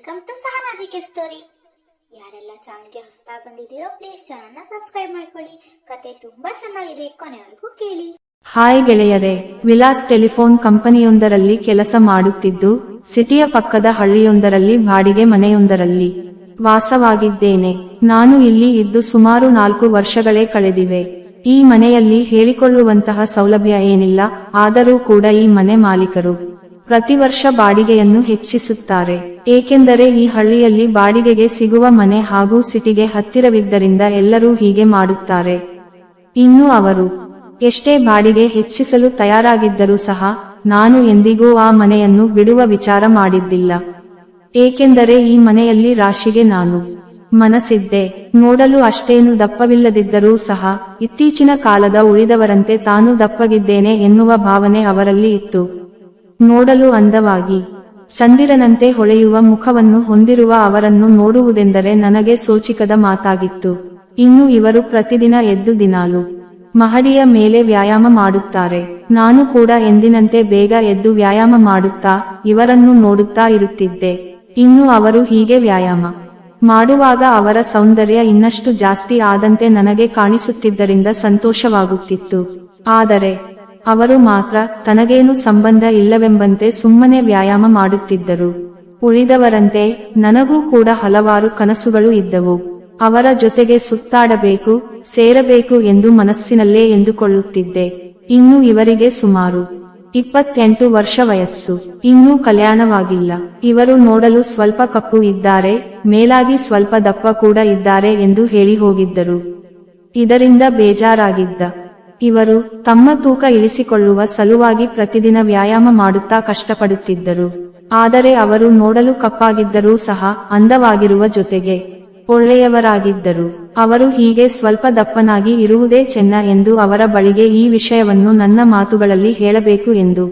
Welcome to Sahana GK story ಯಾರೆಲ್ಲ ಚಾನಲ್ಗೆ ಹೊಸದಾಗಿ ಬಂದಿದ್ದೀರೋ ಪ್ಲೀಸ್ ಚಾನಲ್ನ ಸಬ್ಸ್ಕ್ರೈಬ್ ಮಾಡ್ಕೊಳ್ಳಿ. ಕತೆ ತುಂಬಾ ಚೆನ್ನಾಗಿದೆ, ಕೊನೆವರೆಗೂ ಕೇಳಿ. ಹಾಯ್ ಗೆಳೆಯರೇ, ವಿಲಾಸ್ ಟೆಲಿಫೋನ್ ಕಂಪನಿಯೊಂದರಲ್ಲಿ ಕೆಲಸ ಮಾಡುತ್ತಿದ್ದು, ಸಿಟಿಯ ಪಕ್ಕದ ಹಳ್ಳಿಯೊಂದರಲ್ಲಿ ಬಾಡಿಗೆ ಮನೆಯೊಂದರಲ್ಲಿ ವಾಸವಾಗಿದ್ದೇನೆ. ನಾನು ಇಲ್ಲಿ ಇದ್ದು ಸುಮಾರು ನಾಲ್ಕು ವರ್ಷಗಳೇ ಕಳೆದಿವೆ. ಈ ಮನೆಯಲ್ಲಿ ಹೇಳಿಕೊಳ್ಳುವಂತಹ ಸೌಲಭ್ಯ ಏನಿಲ್ಲ, ಆದರೂ ಕೂಡ ಈ ಮನೆ ಮಾಲೀಕರು. ಪ್ರತಿ ವರ್ಷ ಬಾಡಿಗೆಯನ್ನು ಹೆಚ್ಚಿಸುತ್ತಾರೆ. ಏಕೆಂದರೆ ಈ ಹಳ್ಳಿಯಲ್ಲಿ ಬಾಡಿಗೆಗೆ ಸಿಗುವ ಮನೆ ಹಾಗೂ ಸಿಟಿಗೆ ಹತ್ತಿರವಿದ್ದರಿಂದ ಎಲ್ಲರೂ ಹೀಗೆ ಮಾಡುತ್ತಾರೆ. ಇನ್ನು ಅವರು ಎಷ್ಟೇ ಬಾಡಿಗೆ ಹೆಚ್ಚಿಸಲು ತಯಾರಾಗಿದ್ದರೂ ಸಹ ನಾನು ಎಂದಿಗೂ ಆ ಮನೆಯನ್ನು ಬಿಡುವ ವಿಚಾರ ಮಾಡಿದ್ದಿಲ್ಲ. ಏಕೆಂದರೆ ಈ ಮನೆಯಲ್ಲಿ ರಾಶಿಗೆ ನಾನು ಮನಸ್ಸಿದ್ದೆ. ನೋಡಲು ಅಷ್ಟೇನು ದಪ್ಪವಿಲ್ಲದಿದ್ದರೂ ಸಹ ಇತ್ತೀಚಿನ ಕಾಲದ ಉಳಿದವರಂತೆ ತಾನು ದಪ್ಪಗಿದ್ದೇನೆ ಎನ್ನುವ ಭಾವನೆ ಅವರಲ್ಲಿ ಇತ್ತು. ನೋಡಲು ಅಂದವಾಗಿ, ಚಂದಿರನಂತೆ ಹೊಳೆಯುವ ಮುಖವನ್ನು ಹೊಂದಿರುವ ಅವರನ್ನು ನೋಡುವುದೆಂದರೆ ನನಗೆ ಸೋಚಿಕದ ಮಾತಾಗಿತ್ತು. ಇನ್ನು ಇವರು ಪ್ರತಿದಿನ ಎದ್ದು ದಿನಾಲು ಮಹಡಿಯ ಮೇಲೆ ವ್ಯಾಯಾಮ ಮಾಡುತ್ತಾರೆ. ನಾನು ಕೂಡ ಎಂದಿನಂತೆ ಬೇಗ ಎದ್ದು ವ್ಯಾಯಾಮ ಮಾಡುತ್ತಾ, ಇವರನ್ನು ನೋಡುತ್ತಾ ಇರುತ್ತಿದ್ದೆ. ಇನ್ನು ಅವರು ಹೀಗೆ ವ್ಯಾಯಾಮ ಮಾಡುವಾಗ ಅವರ ಸೌಂದರ್ಯ ಇನ್ನಷ್ಟು ಜಾಸ್ತಿ ಆದಂತೆ ನನಗೆ ಕಾಣಿಸುತ್ತಿದ್ದರಿಂದ ಸಂತೋಷವಾಗುತ್ತಿತ್ತು. ಆದರೆ ಅವರು ಮಾತ್ರ ತನಗೇನು ಸಂಬಂಧ ಇಲ್ಲವೆಂಬಂತೆ ಸುಮ್ಮನೆ ವ್ಯಾಯಾಮ ಮಾಡುತ್ತಿದ್ದರು. ಉಳಿದವರಂತೆ ನನಗೂ ಕೂಡ ಹಲವಾರು ಕನಸುಗಳು ಇದ್ದವು. ಅವರ ಜೊತೆಗೆ ಸುತ್ತಾಡಬೇಕು, ಸೇರಬೇಕು ಎಂದು ಮನಸ್ಸಿನಲ್ಲೇ ಎಂದುಕೊಳ್ಳುತ್ತಿದ್ದೆ. ಇನ್ನು ಇವರಿಗೆ ಸುಮಾರು ಇಪ್ಪತ್ತೆಂಟು ವರ್ಷ ವಯಸ್ಸು. ಇನ್ನೂ ಕಲ್ಯಾಣವಾಗಿಲ್ಲ. ಇವರು ನೋಡಲು ಸ್ವಲ್ಪ ಕಪ್ಪು ಇದ್ದಾರೆ, ಮೇಲಾಗಿ ಸ್ವಲ್ಪ ದಪ್ಪ ಕೂಡ ಇದ್ದಾರೆ ಎಂದು ಹೇಳಿ ಹೋಗಿದ್ದರು ಇದರಿಂದ ಬೇಜಾರಾಗಿದ್ದ. ಇವರು ತಮ್ಮ ತೂಕ ಇಳಿಸಿಕೊಳ್ಳುವ ಸಲುವಾಗಿ ಪ್ರತಿದಿನ ವ್ಯಾಯಾಮ ಮಾಡುತ್ತಾ ಕಷ್ಟಪಡುತ್ತಿದ್ದರು. ಆದರೆ ಅವರು ನೋಡಲು ಕಪ್ಪಾಗಿದ್ದರೂ ಸಹ ಅಂದವಾಗಿರುವ ಜೊತೆಗೆ ಒಳ್ಳೆಯವರಾಗಿದ್ದರು. ಅವರು ಹೀಗೆ ಸ್ವಲ್ಪ ದಪ್ಪನಾಗಿ ಇರುವುದೇ ಚೆನ್ನ ಎಂದು ಅವರ ಬಳಿಗೆ ಈ ವಿಷಯವನ್ನು ನನ್ನ ಮಾತುಗಳಲ್ಲಿ ಹೇಳಬೇಕು ಎಂದು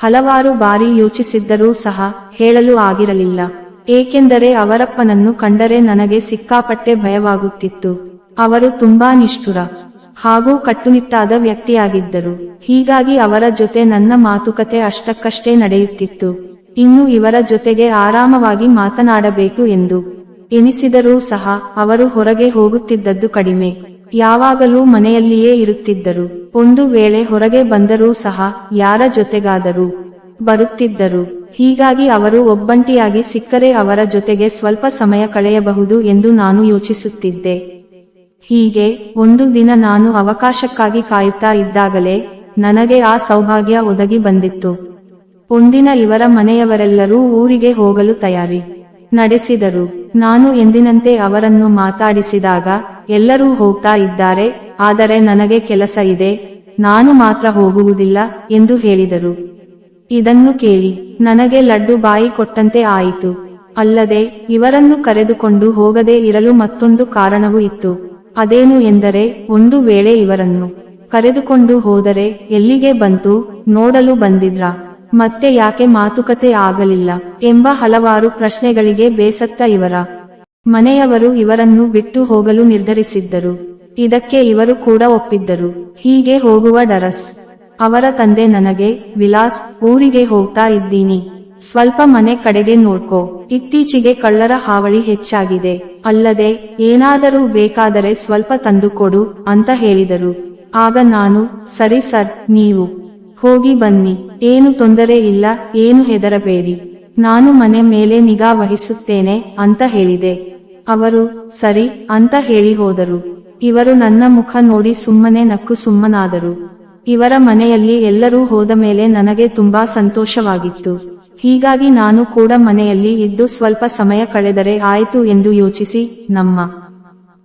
ಹಲವಾರು ಬಾರಿ ಯೋಚಿಸಿದ್ದರೂ ಸಹ ಹೇಳಲು ಆಗಿರಲಿಲ್ಲ. ಏಕೆಂದರೆ ಅವರಪ್ಪನನ್ನು ಕಂಡರೆ ನನಗೆ ಸಿಕ್ಕಾಪಟ್ಟೆ ಭಯವಾಗುತ್ತಿತ್ತು. ಅವರು ತುಂಬಾ ನಿಷ್ಠುರ. ಹಾಗೂ ಕಟ್ಟುನಿಟ್ಟಾದ ವ್ಯಕ್ತಿಯಾಗಿದ್ದರು. ಹೀಗಾಗಿ ಅವರ ಜೊತೆ ನನ್ನ ಮಾತುಕತೆ ಅಷ್ಟಕ್ಕಷ್ಟೇ ನಡೆಯುತ್ತಿತ್ತು. ಇನ್ನು ಇವರ ಜೊತೆಗೆ ಆರಾಮವಾಗಿ ಮಾತನಾಡಬೇಕು ಎಂದು ಎನಿಸಿದರೂ ಸಹ ಅವರು ಹೊರಗೆ ಹೋಗುತ್ತಿದ್ದದ್ದು ಕಡಿಮೆ. ಯಾವಾಗಲೂ ಮನೆಯಲ್ಲಿಯೇ ಇರುತ್ತಿದ್ದರು. ಒಂದು ವೇಳೆ ಹೊರಗೆ ಬಂದರೂ ಸಹ ಯಾರ ಜೊತೆಗಾದರೂ ಬರುತ್ತಿದ್ದರು. ಹೀಗಾಗಿ ಅವರು ಒಬ್ಬಂಟಿಯಾಗಿ ಸಿಕ್ಕರೆ ಅವರ ಜೊತೆಗೆ ಸ್ವಲ್ಪ ಸಮಯ ಕಳೆಯಬಹುದು ಎಂದು ನಾನು ಯೋಚಿಸುತ್ತಿದ್ದೆ. ಹೀಗೆ ಒಂದು ದಿನ ನಾನು ಅವಕಾಶಕ್ಕಾಗಿ ಕಾಯುತ್ತಾ ಇದ್ದಾಗಲೇ ನನಗೆ ಆ ಸೌಭಾಗ್ಯ ಒದಗಿ ಬಂದಿತ್ತು. ಒಂದಿನ ಇವರ ಮನೆಯವರೆಲ್ಲರೂ ಊರಿಗೆ ಹೋಗಲು ತಯಾರಿ ನಡೆಸಿದರು. ನಾನು ಎಂದಿನಂತೆ ಅವರನ್ನು ಮಾತಾಡಿಸಿದಾಗ ಎಲ್ಲರೂ ಹೋಗ್ತಾ ಇದ್ದಾರೆ, ಆದರೆ ನನಗೆ ಕೆಲಸ ಇದೆ, ನಾನು ಮಾತ್ರ ಹೋಗುವುದಿಲ್ಲ ಎಂದು ಹೇಳಿದರು. ಇದನ್ನು ಕೇಳಿ ನನಗೆ ಲಡ್ಡು ಬಾಯಿ ಕೊಟ್ಟಂತೆ ಆಯಿತು. ಅಲ್ಲದೆ ಇವರನ್ನು ಕರೆದುಕೊಂಡು ಹೋಗದೇ ಇರಲು ಮತ್ತೊಂದು ಕಾರಣವೂ ಇತ್ತು. ಅದೇನು ಎಂದರೆ ಒಂದು ವೇಳೆ ಇವರನ್ನು ಕರೆದುಕೊಂಡು ಹೋದರೆ ಎಲ್ಲಿಗೆ ಬಂತು ನೋಡಲು ಬಂದಿದ್ರ? ಮತ್ತೆ ಯಾಕೆ ಮಾತುಕತೆ ಆಗಲಿಲ್ಲ ಎಂಬ ಹಲವಾರು ಪ್ರಶ್ನೆಗಳಿಗೆ ಬೇಸತ್ತ ಇವರ ಮನೆಯವರು ಇವರನ್ನು ಬಿಟ್ಟು ಹೋಗಲು ನಿರ್ಧರಿಸಿದ್ದರು. ಇದಕ್ಕೆ ಇವರು ಕೂಡ ಒಪ್ಪಿದ್ದರು. ಹೀಗೆ ಹೋಗುವ ಡರಸ್ ಅವರ ತಂದೆ ನನಗೆ, ವಿಲಾಸ್, ಊರಿಗೆ ಹೋಗ್ತಾ ಇದ್ದೀನಿ. ಸ್ವಲ್ಪ ಮನೆ ಕಡೆಗೆ ನೋಡ್ಕೋ. ಇತ್ತೀಚೆಗೆ ಕಳ್ಳರ ಹಾವಳಿ ಹೆಚ್ಚಾಗಿದೆ. ಅಲ್ಲದೆ, ಏನಾದರೂ ಬೇಕಾದರೆ ಸ್ವಲ್ಪ ತಂದುಕೊಡು ಅಂತ ಹೇಳಿದರು. ಆಗ ನಾನು, ಸರಿ ಸರ್, ನೀವು ಹೋಗಿ ಬನ್ನಿ. ಏನು ತೊಂದರೆ ಇಲ್ಲ, ಏನು ಹೆದರಬೇಡಿ. ನಾನು ಮನೆ ಮೇಲೆ ನಿಗಾ ವಹಿಸುತ್ತೇನೆ ಅಂತ ಹೇಳಿದೆ. ಅವರು, ಸರಿ, ಅಂತ ಹೇಳಿ ಹೋದರು. ಇವರು ನನ್ನ ಮುಖ ನೋಡಿ ಸುಮ್ಮನೆ ನಕ್ಕು ಸುಮ್ಮನಾದರು. ಇವರ ಮನೆಯಲ್ಲಿ ಎಲ್ಲರೂ ಹೋದ ಮೇಲೆ ನನಗೆ ತುಂಬಾ ಸಂತೋಷವಾಗಿತ್ತು. ಹೀಗಾಗಿ ನಾನು ಕೂಡ ಮನೆಯಲ್ಲಿ ಇದ್ದು ಸ್ವಲ್ಪ ಸಮಯ ಕಳೆದರೆ ಆಯಿತು ಎಂದು ಯೋಚಿಸಿ, ನಮ್ಮ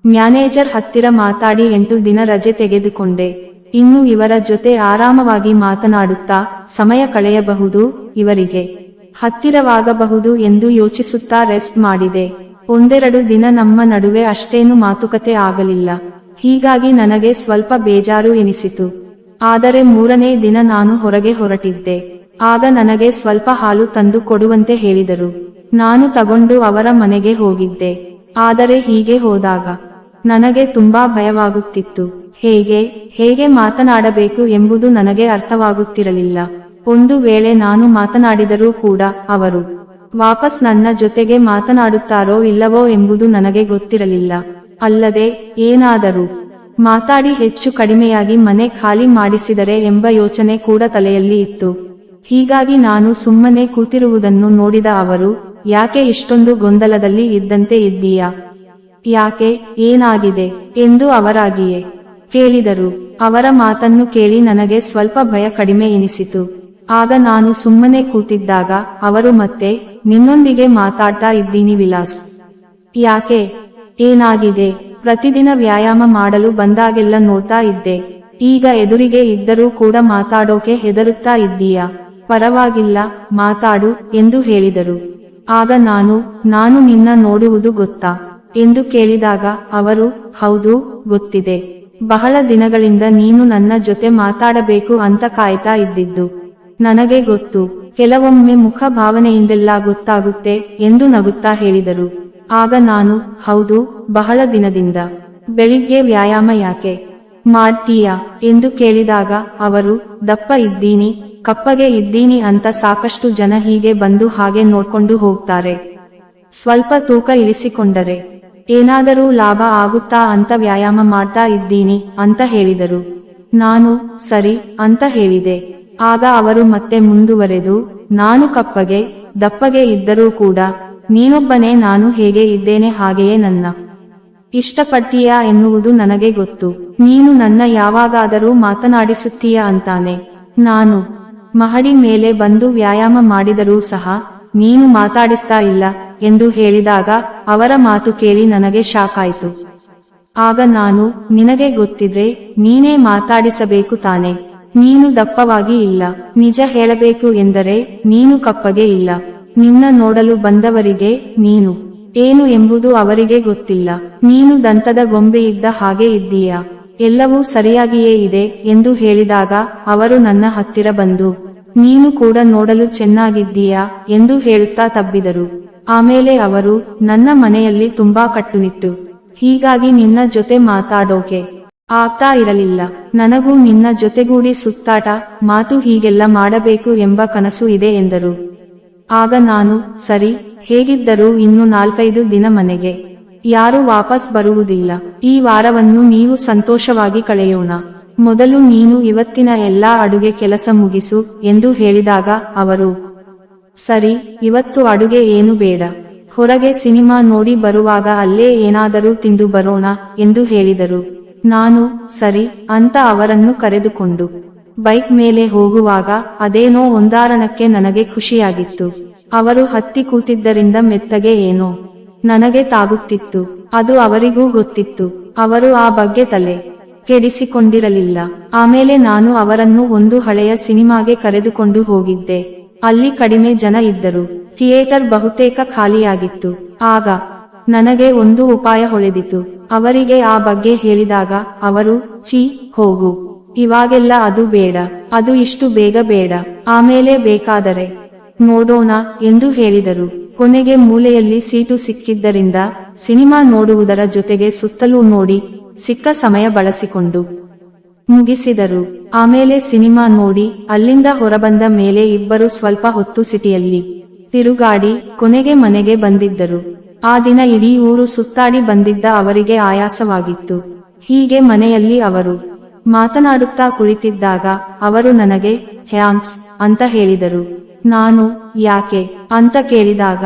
ಮ್ಯಾನೇಜರ್ ಹತ್ತಿರ ಮಾತಾಡಿ ಎಂಟು ದಿನ ರಜೆ ತೆಗೆದುಕೊಂಡೆ. ಇನ್ನು ಇವರ ಜೊತೆ ಆರಾಮವಾಗಿ ಮಾತನಾಡುತ್ತಾ ಸಮಯ ಕಳೆಯಬಹುದು, ಇವರಿಗೆ ಹತ್ತಿರವಾಗಬಹುದು ಎಂದು ಯೋಚಿಸುತ್ತಾ ರೆಸ್ಟ್ ಮಾಡಿದೆ. ಒಂದೆರಡು ದಿನ ನಮ್ಮ ನಡುವೆ ಅಷ್ಟೇನು ಮಾತುಕತೆ ಆಗಲಿಲ್ಲ. ಹೀಗಾಗಿ ನನಗೆ ಸ್ವಲ್ಪ ಬೇಜಾರು ಎನಿಸಿತು. ಆದರೆ ಮೂರನೇ ದಿನ ನಾನು ಹೊರಗೆ ಹೊರಟಿದ್ದೆ. ಆಗ ನನಗೆ ಸ್ವಲ್ಪ ಹಾಲು ತಂದು ಕೊಡುವಂತೆ ಹೇಳಿದರು. ನಾನು ತಗೊಂಡು ಅವರ ಮನೆಗೆ ಹೋಗಿದ್ದೆ. ಆದರೆ ಹೀಗೆ ಹೋದಾಗ ನನಗೆ ತುಂಬಾ ಭಯವಾಗುತ್ತಿತ್ತು. ಹೇಗೆ ಹೇಗೆ ಮಾತನಾಡಬೇಕು ಎಂಬುದು ನನಗೆ ಅರ್ಥವಾಗುತ್ತಿರಲಿಲ್ಲ. ಒಂದು ವೇಳೆ ನಾನು ಮಾತನಾಡಿದರೂ ಕೂಡ ಅವರು ವಾಪಸ್ ನನ್ನ ಜೊತೆಗೆ ಮಾತನಾಡುತ್ತಾರೋ ಇಲ್ಲವೋ ಎಂಬುದು ನನಗೆ ಗೊತ್ತಿರಲಿಲ್ಲ. ಅಲ್ಲದೆ, ಏನಾದರೂ ಮಾತಾಡಿ ಹೆಚ್ಚು ಕಡಿಮೆಯಾಗಿ ಮನೆ ಖಾಲಿ ಮಾಡಿಸಿದರೆ ಎಂಬ ಯೋಚನೆ ಕೂಡ ತಲೆಯಲ್ಲಿ ಇತ್ತು. ಹೀಗಾಗಿ ನಾನು ಸುಮ್ಮನೆ ಕೂತಿರುವುದನ್ನು ನೋಡಿದ ಅವರು, ಯಾಕೆ ಇಷ್ಟೊಂದು ಗೊಂದಲದಲ್ಲಿ ಇದ್ದಂತೆ ಇದ್ದೀಯಾ? ಯಾಕೆ? ಏನಾಗಿದೆ? ಎಂದು ಅವರಾಗಿಯೇ ಕೇಳಿದರು. ಅವರ ಮಾತನ್ನು ಕೇಳಿ ನನಗೆ ಸ್ವಲ್ಪ ಭಯ ಕಡಿಮೆ ಎನಿಸಿತು. ಆಗ ನಾನು ಸುಮ್ಮನೆ ಕೂತಿದ್ದಾಗ ಅವರು ಮತ್ತೆ, ನಿನ್ನೊಂದಿಗೆ ಮಾತಾಡ್ತಾ ಇದ್ದೀನಿ ವಿಲಾಸ್. ಯಾಕೆ? ಏನಾಗಿದೆ? ಪ್ರತಿದಿನ ವ್ಯಾಯಾಮ ಮಾಡಲು ಬಂದಾಗೆಲ್ಲ ನೋಡ್ತಾ ಇದ್ದೆ. ಈಗ ಎದುರಿಗೆ ಇದ್ದರೂ ಕೂಡ ಮಾತಾಡೋಕೆ ಹೆದರುತ್ತಾ ಇದ್ದೀಯಾ? ಪರವಾಗಿಲ್ಲ, ಮಾತಾಡು, ಎಂದು ಹೇಳಿದರು. ಆಗ ನಾನು ನಾನು ನಿನ್ನ ನೋಡುವುದು ಗೊತ್ತಾ? ಎಂದು ಕೇಳಿದಾಗ ಅವರು, ಹೌದು, ಗೊತ್ತಿದೆ. ಬಹಳ ದಿನಗಳಿಂದ ನೀನು ನನ್ನ ಜೊತೆ ಮಾತಾಡಬೇಕು ಅಂತ ಕಾಯ್ತಾ ಇದ್ದಿದ್ದು. ನನಗೆ ಗೊತ್ತು, ಕೆಲವೊಮ್ಮೆ ಮುಖ ಭಾವನೆಯಿಂದೆಲ್ಲ ಗೊತ್ತಾಗುತ್ತೆ, ಎಂದು ನಗುತ್ತಾ ಹೇಳಿದರು. ಆಗ ನಾನು, ಹೌದು, ಬಹಳ ದಿನದಿಂದ. ಬೆಳಿಗ್ಗೆ ವ್ಯಾಯಾಮ ಯಾಕೆ? ಮಾಡ್ತೀಯಾ? ಎಂದು ಕೇಳಿದಾಗ ಅವರು, ದಪ್ಪ ಇದ್ದೀನಿ ಕಪ್ಪಗೆ ಇದ್ದೀನಿ ಅಂತ ಸಾಕಷ್ಟು ಜನ ಹೀಗೆ ಬಂದು ಹಾಗೆ ನೋಡ್ಕೊಂಡು ಹೋಗ್ತಾರೆ. ಸ್ವಲ್ಪ ತೂಕ ಇಳಿಸಿಕೊಂಡರೆ ಏನಾದರೂ ಲಾಭ ಆಗುತ್ತಾ ಅಂತ ವ್ಯಾಯಾಮ ಮಾಡ್ತಾ ಇದ್ದೀನಿ ಅಂತ ಹೇಳಿದರು. ನಾನು, ಸರಿ, ಅಂತ ಹೇಳಿದೆ. ಆಗ ಅವರು ಮತ್ತೆ ಮುಂದುವರೆದು, ನಾನು ಕಪ್ಪಗೆ, ದಪ್ಪಗೆ ಇದ್ದರೂ ಕೂಡ, ನೀನೊಬ್ಬನೇ ನಾನು ಹೇಗೆ ಇದ್ದೇನೆ ಹಾಗೆಯೇ ನನ್ನ ಇಷ್ಟಪಡ್ತೀಯಾ ಎನ್ನುವುದು ನನಗೆ ಗೊತ್ತು. ನೀನು ನನ್ನ ಯಾವಾಗಾದರೂ ಮಾತನಾಡಿಸುತ್ತೀಯಾ ಅಂತಾನೆ. ನಾನು ಮಹಡಿ ಮೇಲೆ ಬಂದು ವ್ಯಾಯಾಮ ಮಾಡಿದರೂ ಸಹ, ನೀನು ಮಾತಾಡಿಸ್ತಾ ಇಲ್ಲ ಎಂದು ಹೇಳಿದಾಗ ಅವರ ಮಾತು ಕೇಳಿ ನನಗೆ ಶಾಕ್ ಆಯ್ತು ಆಗ ನಾನು, ನಿನಗೆ ಗೊತ್ತಿದ್ರೆ ನೀನೇ ಮಾತಾಡಿಸಬೇಕು ತಾನೆ. ನೀನು ದಪ್ಪವಾಗಿ ಇಲ್ಲ. ನಿಜ ಹೇಳಬೇಕು ಎಂದರೆ ನೀನು ಕಪ್ಪಗೆ ಇಲ್ಲ. ನಿನ್ನ ನೋಡಲು ಬಂದವರಿಗೆ ನೀನು. ಏನು ಎಂಬುದು ಅವರಿಗೆ ಗೊತ್ತಿಲ್ಲ. ನೀನು ದಂತದ ಗೊಂಬೆ ಇದ್ದ ಹಾಗೆ ಇದ್ದೀಯಾ? ಎಲ್ಲವೂ ಸರಿಯಾಗಿಯೇ ಇದೆ ಎಂದು ಹೇಳಿದಾಗ ಅವರು ನನ್ನ ಹತ್ತಿರ ಬಂದು, ನೀನು ಕೂಡ ನೋಡಲು ಚೆನ್ನಾಗಿದ್ದೀಯಾ ಎಂದು ಹೇಳುತ್ತಾ ತಬ್ಬಿದರು. ಆಮೇಲೆ ಅವರು, ನನ್ನ ಮನೆಯಲ್ಲಿ ತುಂಬಾ ಕಟ್ಟುನಿಟ್ಟು, ಹೀಗಾಗಿ ನಿನ್ನ ಜೊತೆ ಮಾತಾಡೋಕೆ ಆಗ್ತಾ ಇರಲಿಲ್ಲ. ನನಗೂ ನಿನ್ನ ಜೊತೆಗೂಡಿ ಸುತ್ತಾಟ, ಮಾತು ಹೀಗೆಲ್ಲ ಮಾಡಬೇಕು ಎಂಬ ಕನಸು ಇದೆ ಎಂದರು. ಆಗ ನಾನು, ಸರಿ, ಹೇಗಿದ್ದರೂ ಇನ್ನು ನಾಲ್ಕೈದು ದಿನ ಮನೆಗೆ ಯಾರು ವಾಪಸ್ ಬರುವುದಿಲ್ಲ. ಈ ವಾರವನ್ನು ನೀವು ಸಂತೋಷವಾಗಿ ಕಳೆಯೋಣ. ಮೊದಲು ನೀನು ಇವತ್ತಿನ ಎಲ್ಲಾ ಅಡುಗೆ ಕೆಲಸ ಮುಗಿಸು ಎಂದು ಹೇಳಿದಾಗ ಅವರು, ಸರಿ, ಇವತ್ತು ಅಡುಗೆ ಏನು ಬೇಡ. ಹೊರಗೆ ಸಿನಿಮಾ ನೋಡಿ ಬರುವಾಗ ಅಲ್ಲೇ ಏನಾದರೂ ತಿಂದು ಬರೋಣ ಎಂದು ಹೇಳಿದರು. ನಾನು, ಸರಿ ಅಂತ ಅವರನ್ನು ಕರೆದುಕೊಂಡು ಬೈಕ್ ಮೇಲೆ ಹೋಗುವಾಗ ಅದೇನೋ ಒಂದಾರಣಕ್ಕೆ ನನಗೆ ಖುಷಿಯಾಗಿತ್ತು. ಅವರು ಹತ್ತಿ ಕೂತಿದ್ದರಿಂದ ಮೆತ್ತಗೆ ಏನೋ ನನಗೆ ತಾಗುತ್ತಿತ್ತು, ಅದು ಅವರಿಗೂ ಗೊತ್ತಿತ್ತು, ಅವರು ಆ ಬಗ್ಗೆ ತಲೆ ಕೆಡಿಸಿಕೊಂಡಿರಲಿಲ್ಲ. ಆಮೇಲೆ ನಾನು ಅವರನ್ನು ಒಂದು ಹಳೆಯ ಸಿನಿಮಾಗೆ ಕರೆದುಕೊಂಡು ಹೋಗಿದ್ದೆ. ಅಲ್ಲಿ ಕಡಿಮೆ ಜನ ಇದ್ದರು. ಥಿಯೇಟರ್ ಬಹುತೇಕ ಖಾಲಿಯಾಗಿತ್ತು. ಆಗ ನನಗೆ ಒಂದು ಉಪಾಯ ಹೊಳೆದಿತು. ಅವರಿಗೆ ಆ ಬಗ್ಗೆ ಹೇಳಿದಾಗ, ಅವರು ಚೀ ಹೋಗು. ಇವಾಗೆಲ್ಲ ಅದು ಬೇಡ. ಅದು ಇಷ್ಟು ಬೇಗ ಬೇಡ. ಆಮೇಲೆ ಬೇಕಾದರೆ ನೋಡೋಣ ಎಂದು ಹೇಳಿದರು. ಕೊನೆಗೆ ಮೂಲೆಯಲ್ಲಿ ಸೀಟು ಸಿಕ್ಕಿದ್ದರಿಂದ ಸಿನಿಮಾ ನೋಡುವುದರ ಜೊತೆಗೆ ಸುತ್ತಲೂ ನೋಡಿ ಸಿಕ್ಕ ಸಮಯ ಬಳಸಿಕೊಂಡು ಮುಗಿಸಿದರು. ಆಮೇಲೆ ಸಿನಿಮಾ ನೋಡಿ ಅಲ್ಲಿಂದ ಹೊರಬಂದ ಮೇಲೆ ಇಬ್ಬರು ಸ್ವಲ್ಪ ಹೊತ್ತು ಸಿಟಿಯಲ್ಲಿ ತಿರುಗಾಡಿ ಕೊನೆಗೆ ಮನೆಗೆ ಬಂದಿದ್ದರು. ಆ ದಿನ ಇಡೀ ಊರು ಸುತ್ತಾಡಿ ಬಂದಿದ್ದ ಅವರಿಗೆ ಆಯಾಸವಾಗಿತ್ತು. ಹೀಗೆ ಮನೆಯಲ್ಲಿ ಅವರು ಮಾತನಾಡುತ್ತಾ ಕುಳಿತಿದ್ದಾಗ ಅವರು ನನಗೆ, ಥ್ಯಾಂಕ್ಸ್ ಅಂತ ಹೇಳಿದರು. ನಾನು, ಯಾಕೆ? ಅಂತ ಕೇಳಿದಾಗ,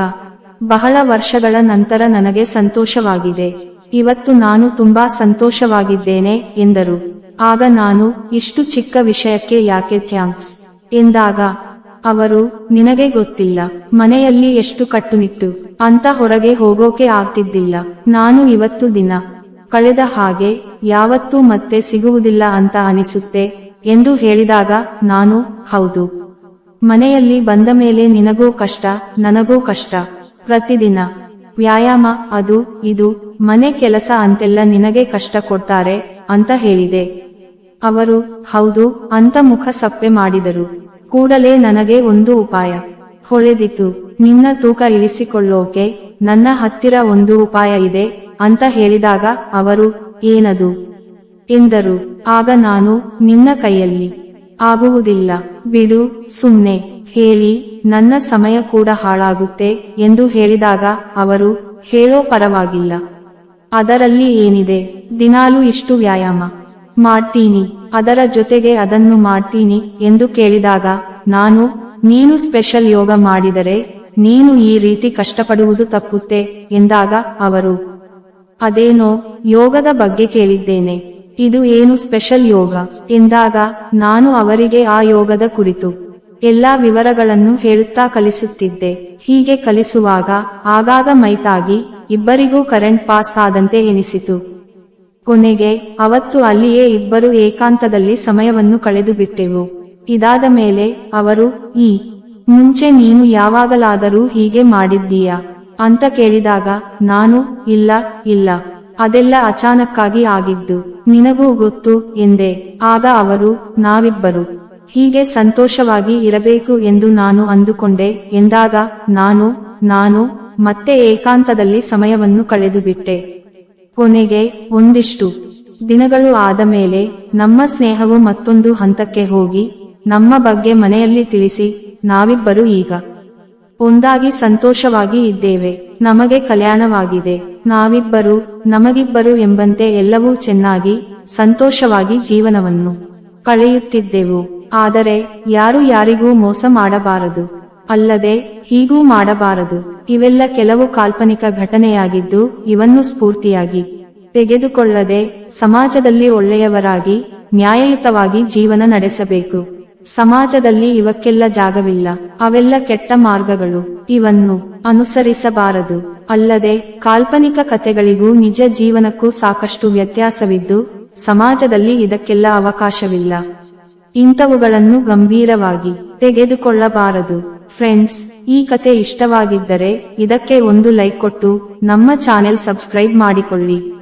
ಬಹಳ ವರ್ಷಗಳ ನಂತರ ನನಗೆ ಸಂತೋಷವಾಗಿದೆ. ಇವತ್ತು ನಾನು ತುಂಬಾ ಸಂತೋಷವಾಗಿದ್ದೇನೆ, ಎಂದರು. ಆಗ ನಾನು ಇಷ್ಟು ಚಿಕ್ಕ ವಿಷಯಕ್ಕೆ ಯಾಕೆ ಥ್ಯಾಂಕ್ಸ್? ಎಂದಾಗ, ಅವರು, ನಿನಗೆ ಗೊತ್ತಿಲ್ಲ. ಮನೆಯಲ್ಲಿ ಎಷ್ಟು ಕಟ್ಟುನಿಟ್ಟು ಅಂತ ಹೊರಗೆ ಹೋಗೋಕೆ ಆಗ್ತಿದ್ದಿಲ್ಲ. ನಾನು ಇವತ್ತು ದಿನ ಕಳೆದ ಹಾಗೆ ಯಾವತ್ತೂ ಮತ್ತೆ ಸಿಗುವುದಿಲ್ಲ ಅಂತ ಅನಿಸುತ್ತೆ ಎಂದು ಹೇಳಿದಾಗ, ನಾನು, ಹೌದು. ಮನೆಯಲ್ಲಿ ಬಂದ ಮೇಲೆ ನಿನಗೂ ಕಷ್ಟ, ನನಗೂ ಕಷ್ಟ. ಪ್ರತಿದಿನ. ವ್ಯಾಯಾಮ, ಅದು, ಇದು, ಮನೆ ಕೆಲಸ ಅಂತೆಲ್ಲ ನಿನಗೆ ಕಷ್ಟ ಕೊಡ್ತಾರೆ, ಅಂತ ಹೇಳಿದೆ. ಅವರು, ಹೌದು, ಅಂತ ಮುಖ ಸಪ್ಪೆ ಮಾಡಿದರು. ಕೂಡಲೇ ನನಗೆ ಒಂದು ಉಪಾಯ. ಹೊಳೆದಿತು. ನಿನ್ನ ತೂಕ ಇಳಿಸಿಕೊಳ್ಳೋಕೆ ನನ್ನ ಹತ್ತಿರ ಒಂದು ಉಪಾಯ ಇದೆ. ಅಂತ ಹೇಳಿದಾಗ ಅವರು, ಏನದು? ಎಂದರು. ಆಗ ನಾನು ನಿನ್ನ ಕೈಯಲ್ಲಿ ಆಗುವುದಿಲ್ಲ. ಬಿಡು, ಸುಮ್ನೆ, ಹೇಳಿ, ನನ್ನ ಸಮಯ ಕೂಡ ಹಾಳಾಗುತ್ತೆ ಎಂದು ಹೇಳಿದಾಗ ಅವರು, ಹೇಳೋ ಪರವಾಗಿಲ್ಲ. ಅದರಲ್ಲಿ ಏನಿದೆ? ದಿನಾಲು ಇಷ್ಟು ವ್ಯಾಯಾಮ ಮಾಡ್ತೀನಿ. ಅದರ ಜೊತೆಗೆ ಅದನ್ನು ಮಾಡ್ತೀನಿ ಎಂದು ಕೇಳಿದಾಗ, ನಾನು, ನೀನು ಸ್ಪೆಷಲ್ ಯೋಗ ಮಾಡಿದರೆ, ನೀನು ಈ ರೀತಿ ಕಷ್ಟಪಡುವುದು ತಪ್ಪುತ್ತೆ ಎಂದಾಗ ಅವರು ಅದೇನೋ ಯೋಗದ ಬಗ್ಗೆ ಕೇಳಿದ್ದೇನೆ. ಇದು ಏನು ಸ್ಪೆಷಲ್ ಯೋಗ? ಎಂದಾಗ ನಾನು ಅವರಿಗೆ ಆ ಯೋಗದ ಕುರಿತು ಎಲ್ಲಾ ವಿವರಗಳನ್ನು ಹೇಳುತ್ತಾ ಕಲಿಸುತ್ತಿದ್ದೆ. ಹೀಗೆ ಕಲಿಸುವಾಗ ಆಗಾಗ ಮೈತಾಗಿ ಇಬ್ಬರಿಗೂ ಕರೆಂಟ್ ಪಾಸ್ ಆದಂತೆ ಎನಿಸಿತು. ಕೊನೆಗೆ ಅವತ್ತು ಅಲ್ಲಿಯೇ ಇಬ್ಬರು ಏಕಾಂತದಲ್ಲಿ ಸಮಯವನ್ನು ಕಳೆದು ಬಿಟ್ಟೆವು. ಇದಾದ ಮೇಲೆ ಅವರು, ಈ, ಮುಂಚೆ ನೀನು ಯಾವಾಗಲಾದರೂ ಹೀಗೆ ಮಾಡಿದ್ದೀಯಾ? ಅಂತ ಕೇಳಿದಾಗ, ನಾನು, ಇಲ್ಲ ಇಲ್ಲ. ಅದೆಲ್ಲ ಅಚಾನಕ್ಕಾಗಿ ಆಗಿದ್ದು. ನಿನಗೂ ಗೊತ್ತು ಎಂದೆ. ಆಗ ಅವರು, ನಾವಿಬ್ಬರು. ಹೀಗೆ ಸಂತೋಷವಾಗಿ ಇರಬೇಕು ಎಂದು ನಾನು ಅಂದುಕೊಂಡೆ. ಎಂದಾಗ, ನಾನು ನಾನು, ಮತ್ತೆ ಏಕಾಂತದಲ್ಲಿ ಸಮಯವನ್ನು ಕಳೆದು ಬಿಟ್ಟೆ. ಕೊನೆಗೆ, ಒಂದಿಷ್ಟು. ದಿನಗಳು ಆದ ಮೇಲೆ, ನಮ್ಮ ಸ್ನೇಹವು ಮತ್ತೊಂದು ಹಂತಕ್ಕೆ ಹೋಗಿ. ನಮ್ಮ ಬಗ್ಗೆ ಮನೆಯಲ್ಲಿ ತಿಳಿಸಿ, ನಾವಿಬ್ಬರು ಈಗ. ಒಂದಾಗಿ ಸಂತೋಷವಾಗಿ ಇದ್ದೇವೆ. ನಮಗೆ ಕಲ್ಯಾಣವಾಗಿದೆ. ನಾವಿಬ್ಬರು, ನಮಗಿಬ್ಬರು ಎಂಬಂತೆ ಎಲ್ಲವೂ ಚೆನ್ನಾಗಿ, ಸಂತೋಷವಾಗಿ ಜೀವನವನ್ನು ಕಳೆಯುತ್ತಿದ್ದೆವು. ಆದರೆ, ಯಾರು ಯಾರಿಗೂ ಮೋಸ ಮಾಡಬಾರದು. ಅಲ್ಲದೆ, ಹೀಗೂ ಮಾಡಬಾರದು. ಇವೆಲ್ಲ ಕೆಲವು ಕಾಲ್ಪನಿಕ ಘಟನೆಯಾಗಿದ್ದು, ಇವನ್ನು ಸ್ಫೂರ್ತಿಯಾಗಿ ತೆಗೆದುಕೊಳ್ಳದೆ, ಸಮಾಜದಲ್ಲಿ ಒಳ್ಳೆಯವರಾಗಿ, ನ್ಯಾಯಯುತವಾಗಿ ಜೀವನ ನಡೆಸಬೇಕು. ಸಮಾಜದಲ್ಲಿ ಇವಕ್ಕೆಲ್ಲ ಜಾಗವಿಲ್ಲ. ಅವೆಲ್ಲ ಕೆಟ್ಟ ಮಾರ್ಗಗಳು. ಇವನ್ನು ಅನುಸರಿಸಬಾರದು. ಅಲ್ಲದೆ ಕಾಲ್ಪನಿಕ ಕಥೆಗಳಿಗೂ ನಿಜ ಜೀವನಕ್ಕೂ ಸಾಕಷ್ಟು ವ್ಯತ್ಯಾಸವಿದ್ದು, ಸಮಾಜದಲ್ಲಿ ಇದಕ್ಕೆಲ್ಲ ಅವಕಾಶವಿಲ್ಲ. ಇಂಥವುಗಳನ್ನು ಗಂಭೀರವಾಗಿ ತೆಗೆದುಕೊಳ್ಳಬಾರದು. ಫ್ರೆಂಡ್ಸ್, ಈ ಕತೆ ಇಷ್ಟವಾಗಿದ್ದರೆ ಇದಕ್ಕೆ ಒಂದು ಲೈಕ್ ಕೊಟ್ಟು ನಮ್ಮ ಚಾನೆಲ್ ಸಬ್ಸ್ಕ್ರೈಬ್ ಮಾಡಿಕೊಳ್ಳಿ.